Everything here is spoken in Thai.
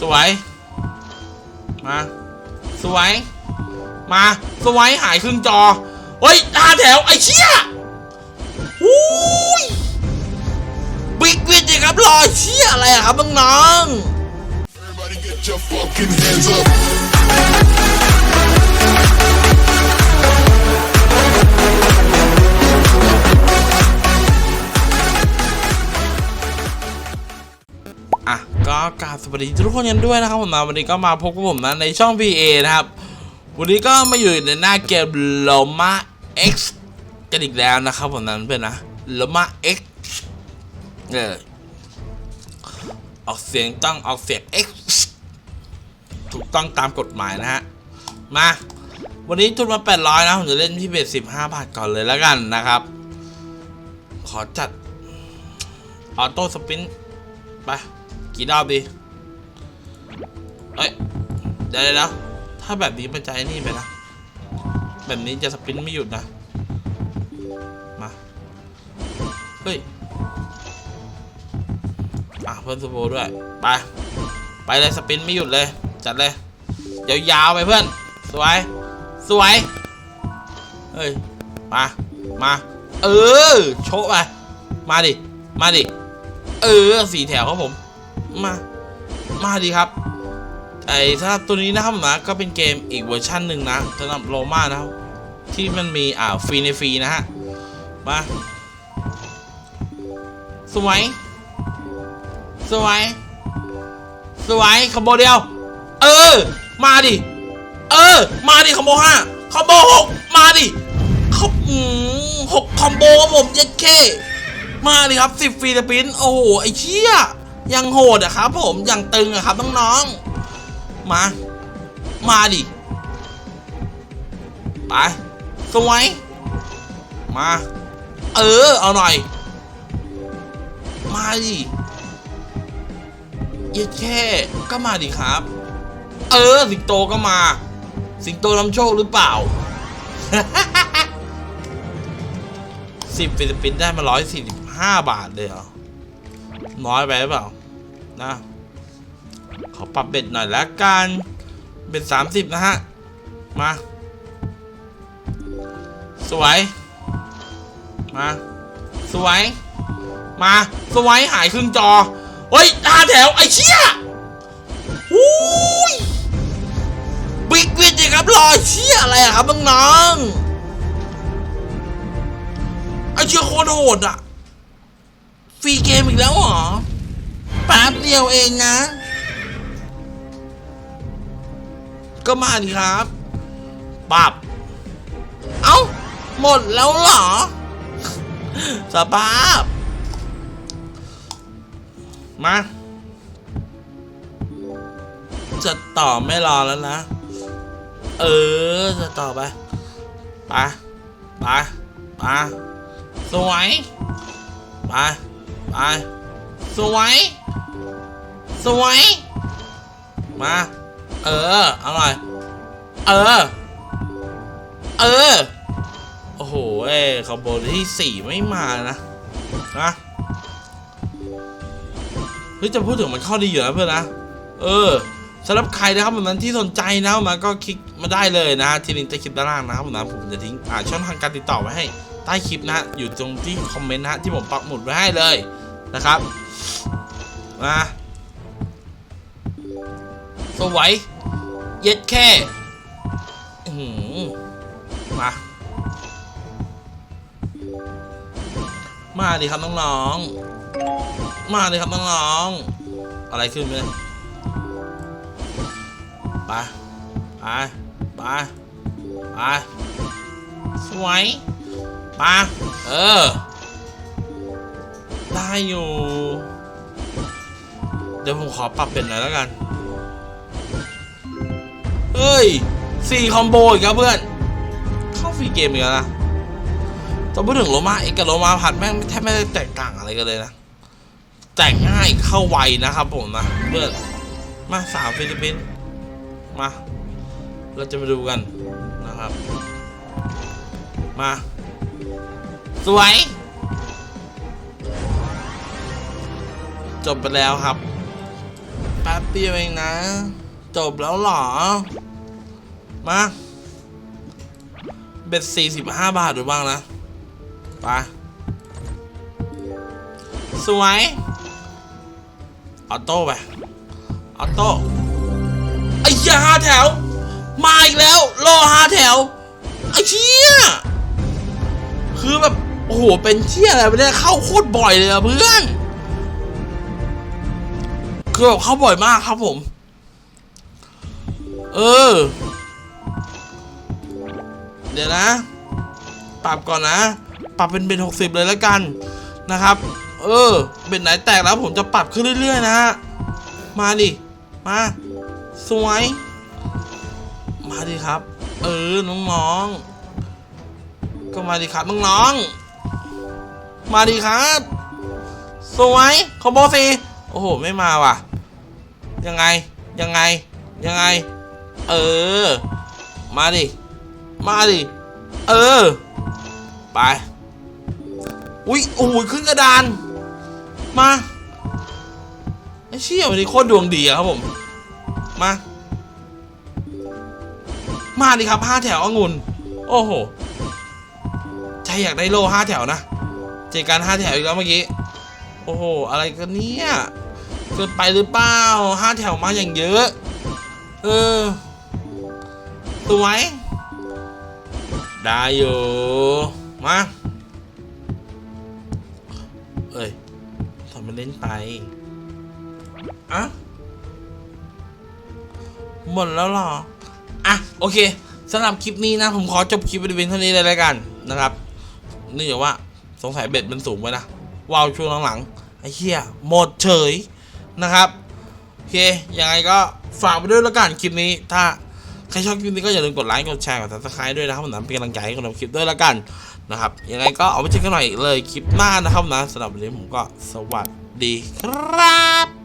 สวย มา สวย มา สวยหายครึ่งจอ เฮ้ยห้าแถว ไอ้เชี่ยอุ้ยบิ๊กวินครับรอเชี่ยอะไรอะครับน้อง Everybody get your fucking hands up. อะก็กราบสวัสดีทุกคนกันด้วยนะครับผมนะวันนี้ก็มาพบกับผมนะในช่อง PA นะครับ วันนี้ก็มาอยู่ในหน้าเกม Loma X กันอีกแล้วนะครับผมนั้นเพื่อนนะ Loma X เออออกเสียงต้องออกเสียง X ถูกต้องตามกฎหมายนะฮะ มา วันนี้ทุนมา 800 นะ ผมจะเล่นที่เบส15 บาทก่อนเลยแล้วกันนะครับ ขอจัด ออโต้สปินไป กี่รอบดีเอ้ยเดี๋ยวเลยวถ้าแบบนี้มันจะไอ้นี่ไปนะ แบบนี้จะสปินไม่หยุดนะ มา เฮ้ย อะเพิ่มสโบด้วย ไป ไปเลยสปินไม่หยุดเลย จัดเลย ยาวๆไปเพื่อน สวย สวย เฮ้ย มา มา เออ โชว์ไป มาดิ มาดิ เออ สี่แถวครับผม มา มาดีครับ ไอ้สำหรับตัวนี้นะครับนะก็เป็นเกมอีกเวอร์ชันหนึ่งนะสำหรับโรมานะครับที่มันมีอ่าฟรีในฟรีนะฮะ มา สวย สวย สวยคอมโบเดียว เออ มาดิ เออ มาดิคอมโบห้าคอมโบหกมาดิคอมอืมหกคอมโบครับผมยัดเคมาดิครับสิบฟรีสปิน โอ้โห ไอ้เชี่ย ยังโหดอะครับผมยังตึงอะครับน้องๆมา มาดิไปสวยมา เออ เอาหน่อย มาดิเย็ดแค่ก็มาดิครับ เออ สิงโตก็มา สิงโตนำโชคหรือเปล่าสิบฟิลิปปินส์ได้มาร้อยสี่สิบห้าบาทเลยเหรอ น้อยไปหรือเปล่า นะขอปรับเบ็ดหน่อยแล้วกันเป็นสามสิบนะฮะ มา สวย มา สวย มา สวยหายครึ่งจอ เฮ้ยห้าแถว ไอ้เชี่ยอุ้ยบิ๊กวินครับรอเชี่ยอะไรอะครับน้องไอ้เชี่ยโคตรโหดอะฟรีเกมอีกแล้วเหรอ แป๊บเดียวเองนะ ก็มาดิครับปับ เอ้า หมดแล้วเหรอ สภาพ มาจะต่อไม่รอแล้วนะ เออ จะต่อไปไปไปไปสวยไปไปสวย สวย มา เออ เอาหน่อย เออ เออ โอ้โหเอ้ยคอมโบที่สี่ไม่มานะนะเฮ้ยจะพูดถึงมันข้าดีอยู่นะเพื่อนนะ เออสำหรับใครนะครับแบบนั้นที่สนใจนะมาก็คลิกมาได้เลยนะที่ลิงก์ใต้คลิปด้านล่างนะครับผมนะผมจะทิ้งอ่าช่องทางการติดต่อไว้ให้ใต้คลิปนะ อยู่ตรงที่คอมเมนต์นะที่ผมปักหมุดไว้ให้เลยนะครับมา สวยเย็ดแค่มา มาดิครับน้องๆ มาดิครับน้องๆ อะไรขึ้นไหมไปไปไปไปสวยมาเออ ได้อยู่ เดี๋ยวผมขอปรับเป็นหน่อยแล้วกัน เฮ้ยสี่คอมโบอีกครับเพื่อน เข้าฟรีเกมอีกแล้วนะต้องพูดถึงโรมาเอกกับโรมาผัดแม่งแทบไม่ได้แตกต่างอะไรกันเลยนะ แตกง่ายเข้าไวนะครับผมนะเพื่อน มาสามฟิลิปปินส์มา เราจะมาดูกันนะครับ มา สวย จบไปแล้วครับแป๊บเดียวเองนะ จบแล้วหรอ มาเบ็ดสี่สิบห้าบาทหรือบ้างนะไปสวยออโต้ไปออโต้ไอ้เหี้ยห้าแถว มาอีกแล้วรอห้าแถวไอ้เชี่ยคือแบบ โอ้โห เป็นเชี่ยอะไรไม่ได้เข้าโคตรบ่อยเลยอะเพื่อนคือแบบเข้าบ่อยมากครับผม เออ ดี๋ยวนะ ปรับก่อนนะ ปรับเป็นเบ็ดหกสิบเลยแล้วกันนะครับ เออ เบ็ดไหนแตกแล้วผมจะปรับขึ้นเรื่อยๆนะฮะ มาดิ มา สวย มาดิครับ เออ น้องๆ ก็มาดิครับน้องๆ มาดิครับ สวยคอมโบสีโอ้โห ไม่มาว่ะ ยังไง ยังไง ยังไง เออ มาดิ มาดิ เออ ไป อุ้ยโอ้โหขึ้นกระดาน มาไอ้เชี่ยวันนี้โคตรดวงดีอะครับผม มา มาดิครับห้าแถวองุ่นโอ้โหใช่อยากได้โล่ห้าแถวนะ เจอกันห้าแถวอีกแล้วเมื่อกี้ โอ้โห อะไรกันเนี่ยเกินไปหรือเปล่าห้าแถวมาอย่างเยอะ เออ สวย ได้อยู่มาเอ้ยทำมันเล่นไปอะหมดแล้วหรอ อะ โอเคสำหรับคลิปนี้นะ ผมขอจบคลิปบริเวณเท่านี้เลยแล้วกันนะครับเนื่องจากว่าสงสัยเบ็ดมันสูงไปนะว้าวช่วงหลังๆไอ้เหี้ยหมดเฉยนะครับ โอเคยังไงก็ฝากไปด้วยแล้วกันคลิปนี้ถ้า ใครชอบคลิปนี้ก็อย่าลืมกดไลค์ กดแชร์ กด subscribe ด้วยนะครับผมนะเป็นกำลังใจให้กับคลิปด้วยแล้วกันนะครับ ยังไงก็เอาไปเจอกันหน่อยเลยคลิปหน้านะครับนะสำหรับวันนี้ผมก็สวัสดีครับ